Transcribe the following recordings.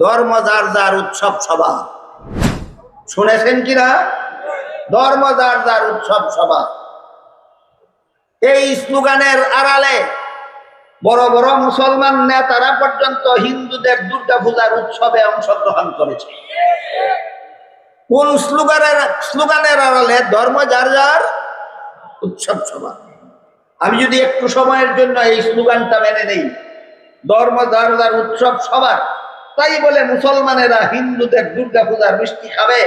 ধর্ম যার যার উৎসব সভা। শুনেছেন কিনা? ধর্ম যার যার উৎসব সভা। এই স্লোগানের আড়ালে বড় বড় মুসলমান নেতারা পর্যন্ত হিন্দুদের দুর্গা পূজার উৎসবে অংশগ্রহণ করেছে। কোন স্লোগানের স্লোগানের আড়ালে ধর্ম যার যার উৎসব সভা? আমি যদি একটু সময়ের জন্য এই স্লোগানটা মেনে নেই। ধর্ম যার যার উৎসব সবার তাই বলে মুসলমানেরা হিন্দুদের দুর্গা পূজার মিষ্টি খাবে।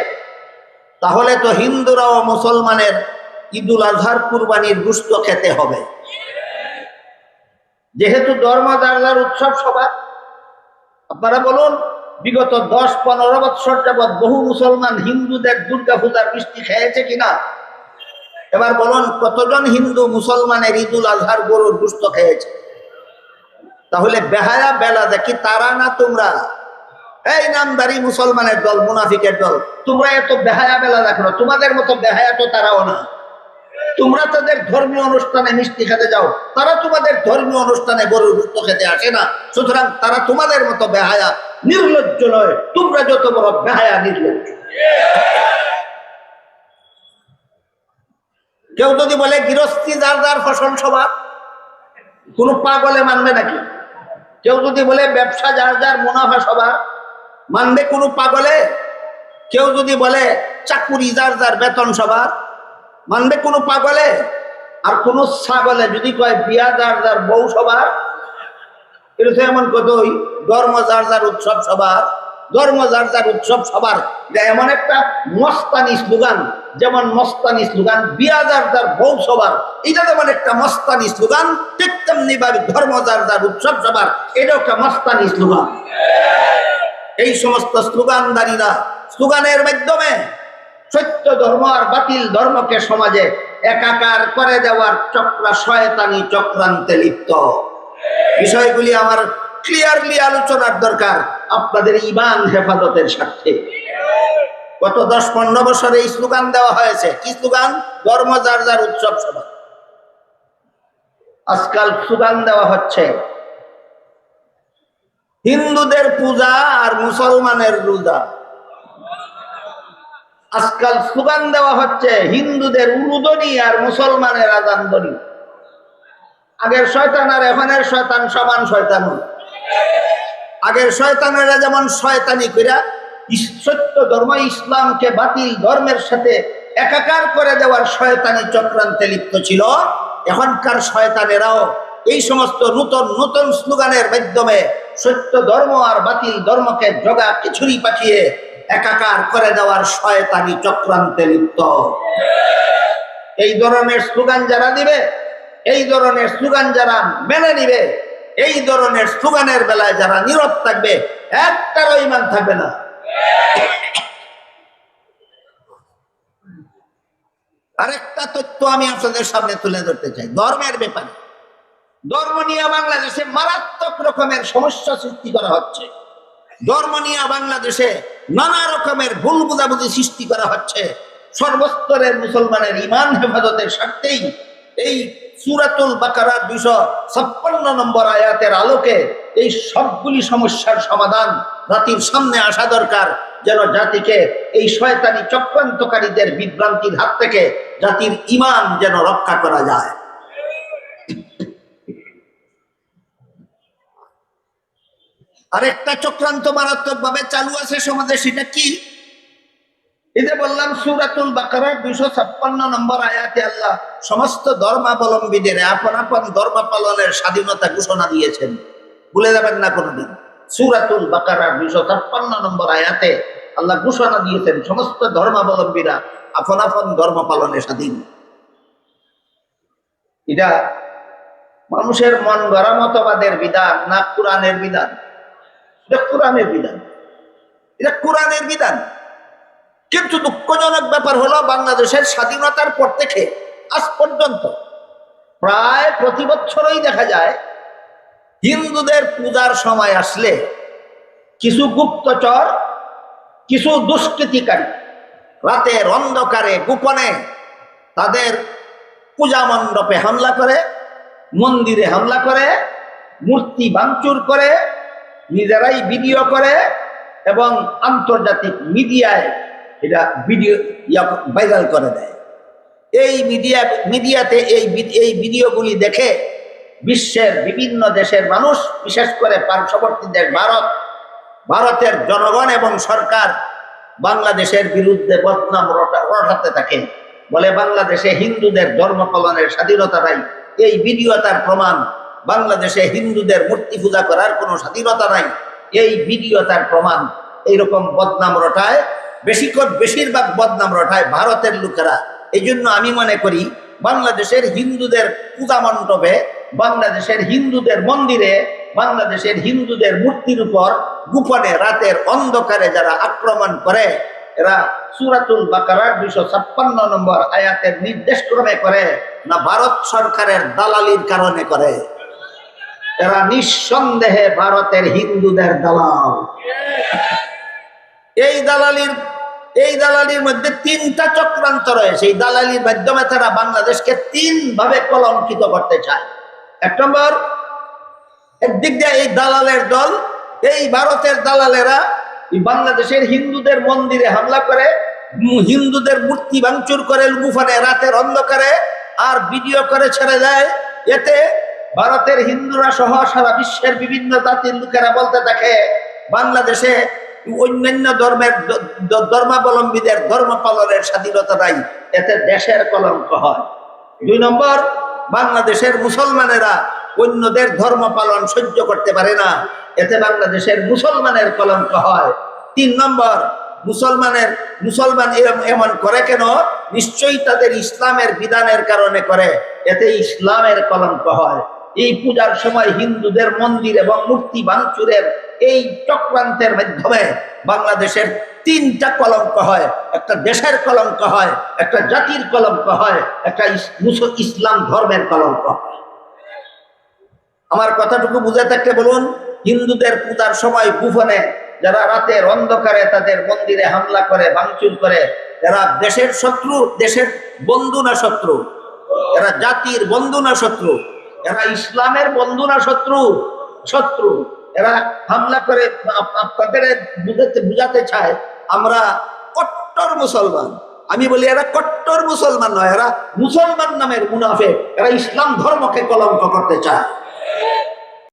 তাহলে তো হিন্দুরাও মুসলমানের ঈদুল আজহার কুরবানির গুস্ত খেতে হবে। যেহেতু ধর্ম যার উৎসব সবার, আপনারা বলুন, বিগত দশ পনেরো বৎসর যাবৎ বহু মুসলমান হিন্দুদের দুর্গা পূজার মিষ্টি খেয়েছে কিনা? এবার বলুন, কতজন হিন্দু মুসলমানের ঈদুল আজহার গরুর গুস্ত খেয়েছে? তাহলে বেহায়া বেলা দেখি তারা না তোমরা? এই নামদারি মুসলমানের দল, মুনাফিকের দল, তোমরা এত বেহায়া বেলা দেখো না, তোমাদের মতো বেহায়া তো তারাও না। তোমরা তাদের ধর্মীয় অনুষ্ঠানে মিষ্টি খেতে যাও, তারা তোমাদের ধর্মীয় অনুষ্ঠানে গরুর গুস্ত খেতে আসে না। সুতরাং তারা তোমাদের মতো বেহায়া, নির্লজ্জ নয়, তোমরা যত বড় বেহায়া, নির্লজ্জ। কেউ যদি বলে, গৃহস্থী, যার যার ফসল সবার? কোন পাগলে মানবে নাকি? কেউ যদি বলে, ব্যবসা, যার যার মুনাফা সবার? মানবে কোনো পাগলে? কেউ যদি বলে, চাকুরি, যার যার, বেতন সবার। মানবে কোনো পাগলে? আর কোন ছাগলে যদি কয়, বিয়া, যার যার, বউ সবার। এমন কতই? ধর্ম, যার যার, উৎসব সবার। ধর্ম, যার যার, উৎসব সবার। এমন একটা মস্তানি স্লোগান। যেমন মস্তানি স্লোগান, বিয়া, যার যার, বউ সবার। এটা যেমন একটা মস্তানি স্লোগান, ঠিক তেমনি ভাবে ধর্ম, যার যার, উৎসব সবার। এটা একটা মস্তানি স্লোগান। এই সমস্ত স্লোগানদারীরা স্লোগানের মাধ্যমে সত্য ধর্ম আর বাতিল ধর্মকে সমাজে একাকার করে দেওয়ার চক্রা শয়তানি চক্রান্তে লিপ্ত। বিষয়গুলি আমার ক্লিয়ারলি আলোচনার দরকার, আপনাদের ইমান হেফাজতের স্বার্থে। গত দশ পনেরো বছরে এই স্লোগান দেওয়া হয়েছে। কি স্লোগান? ধর্ম যার যার উৎসব সভা আজকাল স্লোগান দেওয়া হচ্ছে হিন্দুদের পূজা আর মুসলমানের রোজা। আজকাল স্লোগান দেওয়া হচ্ছে হিন্দুদের উরুদনি আর মুসলমানের আজানদনি আগের শয়তান আর এখনের শয়তান সমান শয়তান। আগের শয়তানেরা যেমন শয়তানি কইরা সত্য ধর্ম ইসলামকে বাতিল ধর্মের সাথে একাকার করে দেওয়ার শয়তানি চক্রান্তে লিপ্ত ছিল, এখনকার শয়তানেরাও এই সমস্ত নূতন নূতন স্লোগানের মাধ্যমে সত্য ধর্ম আর বাতিল ধর্মকে জগা খিচুড়ি পাঠিয়ে একাকার করে দেওয়ার শয়তানি চক্রান্তে লিপ্ত। এই ধরনের স্লোগান যারা দিবে, এই ধরনের স্লোগান যারা মেনে নিবে, এই ধরনের স্লোগানের বেলায় যারা নীরব থাকবে, একটারও ইমান থাকবে না। আরেকটা তথ্য আমি আপনাদের সামনে তুলে ধরতে চাই। ধর্মের ব্যাপারে। ধর্ম নিয়ে বাংলাদেশে মারাত্মক রকমের সমস্যা সৃষ্টি করা হচ্ছে। ধর্ম নিয়ে বাংলাদেশে নানা রকমের ভুল বুঝাবুঝি সৃষ্টি করা হচ্ছে। সর্বস্তরের মুসলমানের ইমান হেফাজতের স্বার্থেই এই সুরাতুল বাকারার দুইশো ছাপ্পান্ন নম্বর আয়াতের আলোকে এই সবগুলি সমস্যার সমাধান জাতির সামনে আসা দরকার, যেন জাতিকে এই শয়তানি চক্রান্তকারীদের বিভ্রান্তির হাত থেকে জাতির ইমান যেন রক্ষা করা যায়। আরেকটা চক্রান্ত মারাত্মক ভাবে চালু আছে সমাজে, সেটা কি? যে বললাম, সুরাতুল বাকারার দুইশো ছাপ্পান্ন নম্বর আয়াতে আল্লাহ সমস্ত ধর্মাবলম্বীদের, আপন আপন ধর্ম পালনের স্বাধীনতা ঘোষণা দিয়েছেন। ভুলে যাবেন না কোনোদিন। সুরাতুল বাকারার দুইশো ছাপ্পান্ন নম্বর আয়াতে আল্লাহ ঘোষণা দিয়েছেন, সমস্ত ধর্মাবলম্বীরা আপন আপন ধর্ম পালনে স্বাধীন। এটা মানুষের মন গড়া মতবাদের বিধান, না কোরআনের বিধান? এটা কোরআনের বিধান। এটা কোরআনের বিধান। কিন্তু দুঃখজনক ব্যাপার হলো, বাংলাদেশের স্বাধীনতার পর থেকে আজ পর্যন্ত প্রায় প্রতি বছরই দেখা যায়, হিন্দুদের পূজার সময় আসলে কিছু গুপ্তচর, কিছু দুষ্কৃতিকারী রাতের অন্ধকারে গোপনে তাদের পূজা মণ্ডপে হামলা করে, মন্দিরে হামলা করে, মূর্তি ভাঙচুর করে নিজেরাই ভিডিও করে এবং আন্তর্জাতিক মিডিয়ায় এটা ভিডিও ভাইরাল করে দেয়। এই মিডিয়া, মিডিয়াতে এই এই ভিডিওগুলি দেখে বিশ্বের বিভিন্ন দেশের মানুষ, বিশেষ করে পার্শ্ববর্তী দেশ ভারত, ভারতের জনগণ এবং সরকার বাংলাদেশের বিরুদ্ধে বদনাম রটা- রটাতে থাকে। বলে বাংলাদেশে হিন্দুদের ধর্ম পালনের স্বাধীনতা নাই এই ভিডিও তার প্রমাণ। বাংলাদেশে হিন্দুদের মূর্তি পূজা করার কোনো স্বাধীনতা নাই। এই ভিডিও তার প্রমাণ। এইরকম বদনাম রটায় বেশি কর- বেশিরভাগ বদনাম রটায় ভারতের লোকেরা। এই জন্য আমি মনে করি, বাংলাদেশের হিন্দুদের পূজা মণ্ডপে, বাংলাদেশের হিন্দুদের মন্দিরে, বাংলাদেশের হিন্দুদের মূর্তির উপর গোপনে রাতের অন্ধকারে যারা আক্রমণ করে, এরা সুরাতুল বাকারার দুইশো ছাপ্পান্ন নম্বর আয়াতের নির্দেশ ক্রমে করে, না ভারত সরকারের দালালির কারণে করে। এরা নিঃসন্দেহে ভারতের হিন্দুদের দালাল। এই দালালির এই দালালির মধ্যে তিনটা চক্রান্ত রয়েছে। এই দালালির মাধ্যমে তারা বাংলাদেশকে তিন ভাবে কলঙ্কিত করতে চায়। এক নম্বর, একদিক দিয়ে এই দালালের দল, এই ভারতের দালালেরা বাংলাদেশের হিন্দুদের মন্দিরে হামলা করে, হিন্দুদের মূর্তি ভাঙচুর করে গুফানে রাতের অন্ধকারে আর ভিডিও করে ছেড়ে দেয়। এতে ভারতের হিন্দুরা সহ সারা বিশ্বের বিভিন্ন জাতির লোকেরা বলতে থাকে, বাংলাদেশে অন্যান্য ধর্মের ধর্মাবলম্বীদের ধর্ম পালনের স্বাধীনতা নাই, এতে দেশের কলঙ্ক হয়। দুই নম্বর, বাংলাদেশের মুসলমানেরা অন্যদের ধর্ম পালন সহ্য করতে পারে না, এতে বাংলাদেশের মুসলমানের কলঙ্ক হয়। তিন নম্বর, মুসলমানের, মুসলমান এমন করে কেন? নিশ্চয়ই তাদের ইসলামের বিধানের কারণে করে, এতে ইসলামের কলঙ্ক হয়। এই পূজার সময় হিন্দুদের মন্দির এবং মূর্তি ভাঙচুরের এই চক্রান্তের মাধ্যমে বাংলাদেশের তিনটা কলঙ্ক হয়। একটা দেশের কলঙ্ক হয়, একটা জাতির কলঙ্ক হয়, একটা ইসলাম ধর্মের কলঙ্ক আমার কথাটুকু বুঝে থাকতে বলুন, হিন্দুদের পূজার সময় গুফনে যারা রাতের অন্ধকারে তাদের মন্দিরে হামলা করে, ভাঙচুর করে, এরা দেশের শত্রু, দেশের বন্ধু না শত্রু? এরা জাতির বন্ধু না শত্রু? এরা ইসলামের বন্ধু না শত্রু? শত্রু। এরা হামলা করে তাদের বুঝাতে বুঝাতে চায়, আমরা কট্টর মুসলমান। আমি বলি, এরা কট্টর মুসলমান নয়, এরা মুসলমান নামের মুনাফে এরা ইসলাম ধর্মকে কলঙ্ক করতে চায়।